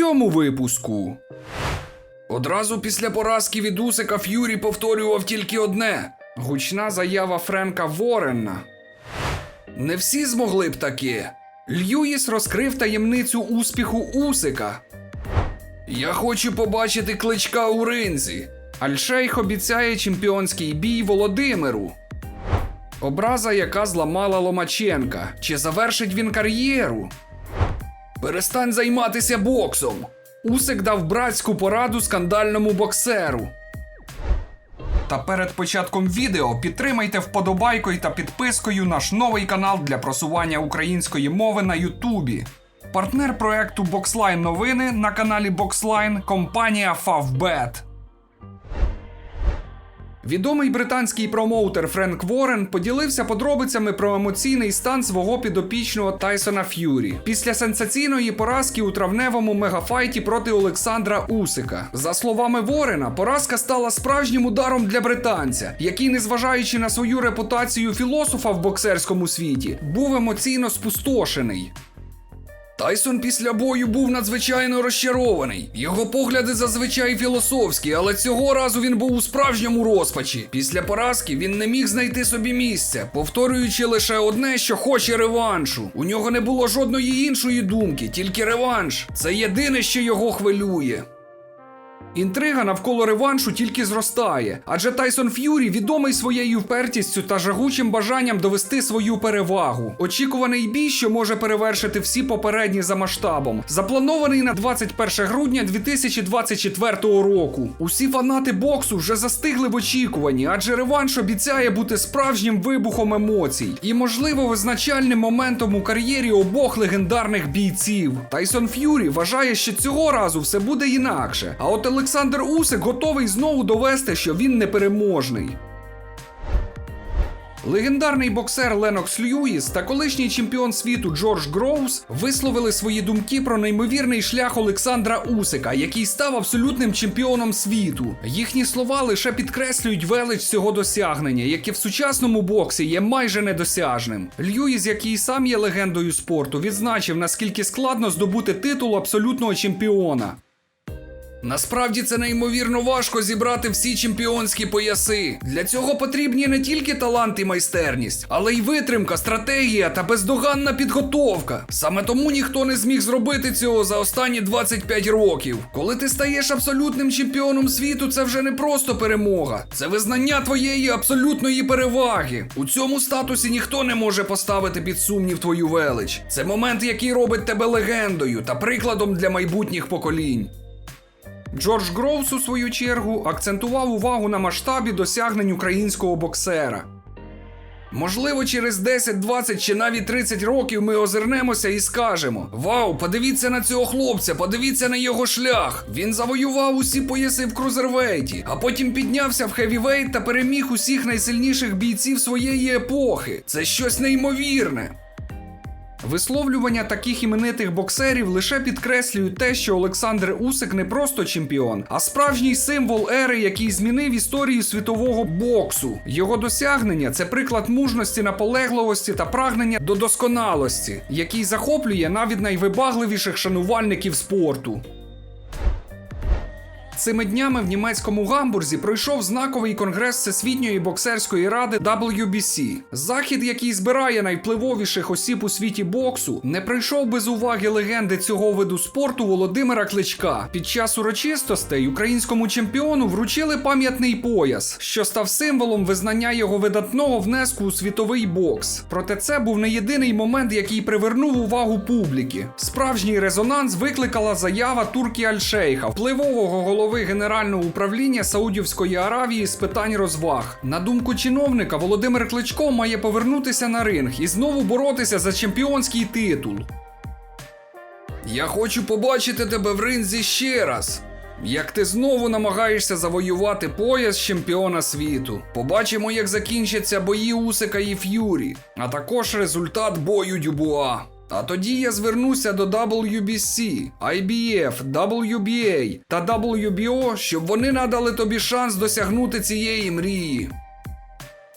цьому випуску. Одразу після поразки від Усика Ф'юрі повторював тільки одне: гучна заява Френка Ворена. Не всі змогли б таке. Льюїс розкрив таємницю успіху Усика. Я хочу побачити кличка у ринзі. Альшейх обіцяє чемпіонський бій Володимиру. Образа, яка зламала Ломаченка. Чи завершить він кар'єру? Перестань займатися боксом. Усик дав братську пораду скандальному боксеру. Та перед початком відео підтримайте вподобайкою та підпискою наш новий канал для просування української мови на Ютубі. Партнер проекту Boxline новини на каналі Boxline – компанія Favbet. Відомий британський промоутер Френк Ворен поділився подробицями про емоційний стан свого підопічного Тайсона Ф'юрі після сенсаційної поразки у травневому мегафайті проти Олександра Усика. За словами Ворена, поразка стала справжнім ударом для британця, який, незважаючи на свою репутацію філософа в боксерському світі, був емоційно спустошений. Тайсон після бою був надзвичайно розчарований. Його погляди зазвичай філософські, але цього разу він був у справжньому розпачі. Після поразки він не міг знайти собі місця, повторюючи лише одне, що хоче реваншу. У нього не було жодної іншої думки, тільки реванш. Це єдине, що його хвилює. Інтрига навколо реваншу тільки зростає, адже Тайсон Ф'юрі відомий своєю впертістю та жагучим бажанням довести свою перевагу. Очікуваний бій, що може перевершити всі попередні за масштабом, запланований на 21 грудня 2024 року. Усі фанати боксу вже застигли в очікуванні, адже реванш обіцяє бути справжнім вибухом емоцій і, можливо, визначальним моментом у кар'єрі обох легендарних бійців. Тайсон Ф'юрі вважає, що цього разу все буде інакше. А от Олександр Усик готовий знову довести, що він непереможний. Легендарний боксер Ленокс Льюіс та колишній чемпіон світу Джордж Гроувс висловили свої думки про неймовірний шлях Олександра Усика, який став абсолютним чемпіоном світу. Їхні слова лише підкреслюють велич цього досягнення, яке в сучасному боксі є майже недосяжним. Льюіс, який сам є легендою спорту, відзначив наскільки складно здобути титул абсолютного чемпіона. Насправді це неймовірно важко зібрати всі чемпіонські пояси. Для цього потрібні не тільки талант і майстерність, але й витримка, стратегія та бездоганна підготовка. Саме тому ніхто не зміг зробити цього за останні 25 років. Коли ти стаєш абсолютним чемпіоном світу, це вже не просто перемога, це визнання твоєї абсолютної переваги. У цьому статусі ніхто не може поставити під сумнів твою велич. Це момент, який робить тебе легендою та прикладом для майбутніх поколінь. Джордж Гроувс, у свою чергу, акцентував увагу на масштабі досягнень українського боксера. Можливо, через 10, 20 чи навіть 30 років ми озирнемося і скажемо: Вау, подивіться на цього хлопця, подивіться на його шлях. Він завоював усі пояси в крузервейті, а потім піднявся в хевівейт та переміг усіх найсильніших бійців своєї епохи. Це щось неймовірне. Висловлювання таких іменитих боксерів лише підкреслюють те, що Олександр Усик не просто чемпіон, а справжній символ ери, який змінив історію світового боксу. Його досягнення це приклад мужності, наполегливості та прагнення до досконалості, який захоплює навіть найвибагливіших шанувальників спорту. Цими днями в німецькому гамбурзі пройшов знаковий конгрес Всесвітньої боксерської ради WBC. Захід, який збирає найвпливовіших осіб у світі боксу, не пройшов без уваги легенди цього виду спорту Володимира Кличка. Під час урочистостей українському чемпіону вручили пам'ятний пояс, що став символом визнання його видатного внеску у світовий бокс. Проте це був не єдиний момент, який привернув увагу публіки. Справжній резонанс викликала заява Туркі Аль-Шейха, впливового голови Генерального управління Саудівської Аравії з питань розваг. На думку чиновника, Володимир Кличко має повернутися на ринг і знову боротися за чемпіонський титул. Я хочу побачити тебе в ринзі ще раз. Як ти знову намагаєшся завоювати пояс чемпіона світу. Побачимо, як закінчаться бої Усика і Ф'юрі, а також результат бою Дюбуа. А тоді я звернуся до WBC, IBF, WBA та WBO, щоб вони надали тобі шанс досягнути цієї мрії.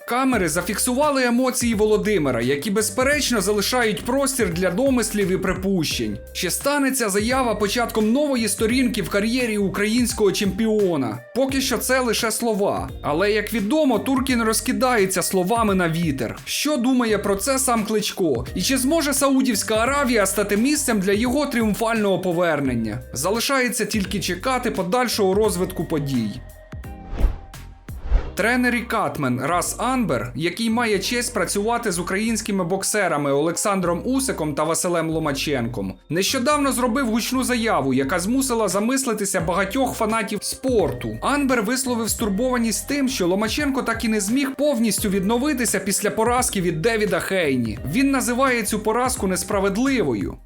Камери зафіксували емоції Володимира, які безперечно залишають простір для домислів і припущень. Чи стане ця заява початком нової сторінки в кар'єрі українського чемпіона? Поки що це лише слова. Але як відомо, Туркін розкидається словами на вітер. Що думає про це сам Кличко? І чи зможе Саудівська Аравія стати місцем для його тріумфального повернення? Залишається тільки чекати подальшого розвитку подій. Тренер і катмен Рас Анбер, який має честь працювати з українськими боксерами Олександром Усиком та Василем Ломаченком, нещодавно зробив гучну заяву, яка змусила замислитися багатьох фанатів спорту. Анбер висловив стурбованість тим, що Ломаченко так і не зміг повністю відновитися після поразки від Девіда Хейні. Він називає цю поразку несправедливою.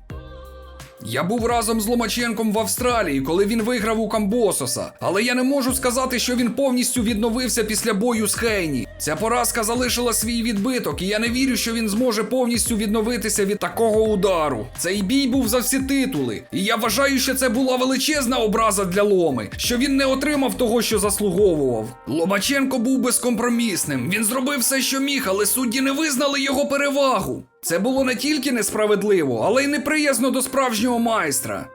Я був разом з Ломаченком в Австралії, коли він виграв у Камбососа. Але я не можу сказати, що він повністю відновився після бою з Хейні. Ця поразка залишила свій відбиток, і я не вірю, що він зможе повністю відновитися від такого удару. Цей бій був за всі титули. І я вважаю, що це була величезна образа для Ломи, що він не отримав того, що заслуговував. Ломаченко був безкомпромісним. Він зробив все, що міг, але судді не визнали його перевагу. Це було не тільки несправедливо, але й неприязно до справжнього майстра.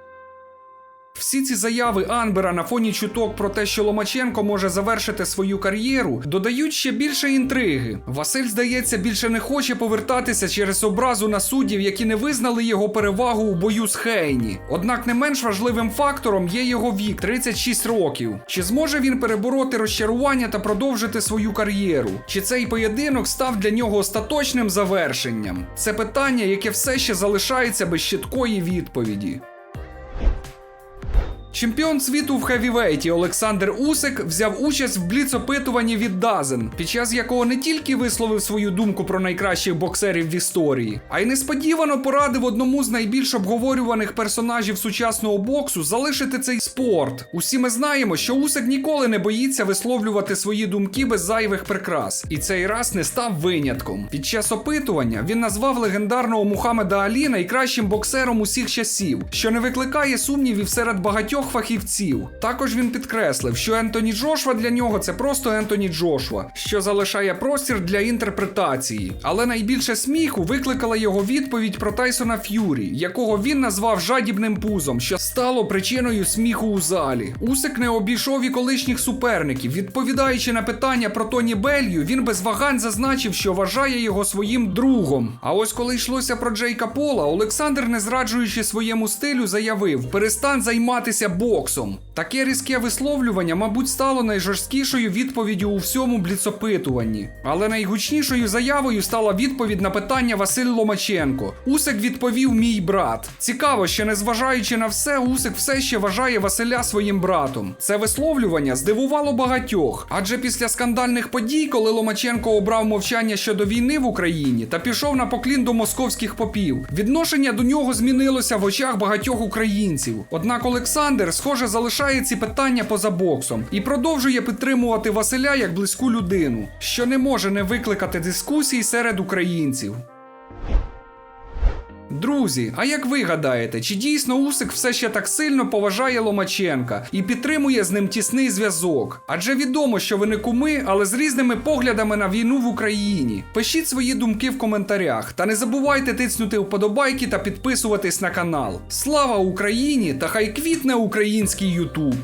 Всі ці заяви Анбера на фоні чуток про те, що Ломаченко може завершити свою кар'єру, додають ще більше інтриги. Василь, здається, більше не хоче повертатися через образу на суддів, які не визнали його перевагу у бою з Хейні. Однак не менш важливим фактором є його вік 36 років. Чи зможе він перебороти розчарування та продовжити свою кар'єру? Чи цей поєдинок став для нього остаточним завершенням? Це питання, яке все ще залишається без чіткої відповіді. Чемпіон світу в хевівейті Олександр Усик взяв участь в бліц-опитуванні від Дазен, під час якого не тільки висловив свою думку про найкращих боксерів в історії, а й несподівано порадив одному з найбільш обговорюваних персонажів сучасного боксу залишити цей спорт. Усі ми знаємо, що Усик ніколи не боїться висловлювати свої думки без зайвих прикрас, і цей раз не став винятком. Під час опитування він назвав легендарного Мухаммеда Алі найкращим боксером усіх часів, що не викликає сумнівів серед багатьох фахівців. Також він підкреслив, що Ентоні Джошва для нього це просто Ентоні Джошва, що залишає простір для інтерпретації. Але найбільше сміху викликала його відповідь про Тайсона Ф'юрі, якого він назвав жадібним пузом, що стало причиною сміху у залі. Усик не обійшов і колишніх суперників. Відповідаючи на питання про Тоні Белью, він без вагань зазначив, що вважає його своїм другом. А ось коли йшлося про Джейка Пола, Олександр, не зраджуючи своєму стилю, заявив: перестань займатися боксом. Таке різке висловлювання, мабуть, стало найжорсткішою відповіддю у всьому бліцопитуванні. Але найгучнішою заявою стала відповідь на питання Василь Ломаченко. Усик відповів мій брат. Цікаво, що незважаючи на все, Усик все ще вважає Василя своїм братом. Це висловлювання здивувало багатьох, адже після скандальних подій, коли Ломаченко обрав мовчання щодо війни в Україні та пішов на поклін до московських попів, відношення до нього змінилося в очах багатьох українців. Однак Олександр, схоже, залишає ці питання поза боксом і продовжує підтримувати Василя як близьку людину, що не може не викликати дискусій серед українців. Друзі, а як ви гадаєте, чи дійсно Усик все ще так сильно поважає Ломаченка і підтримує з ним тісний зв'язок? Адже відомо, що ви не куми, але з різними поглядами на війну в Україні. Пишіть свої думки в коментарях та не забувайте тиснути вподобайки та підписуватись на канал. Слава Україні та хай квітне український Ютуб!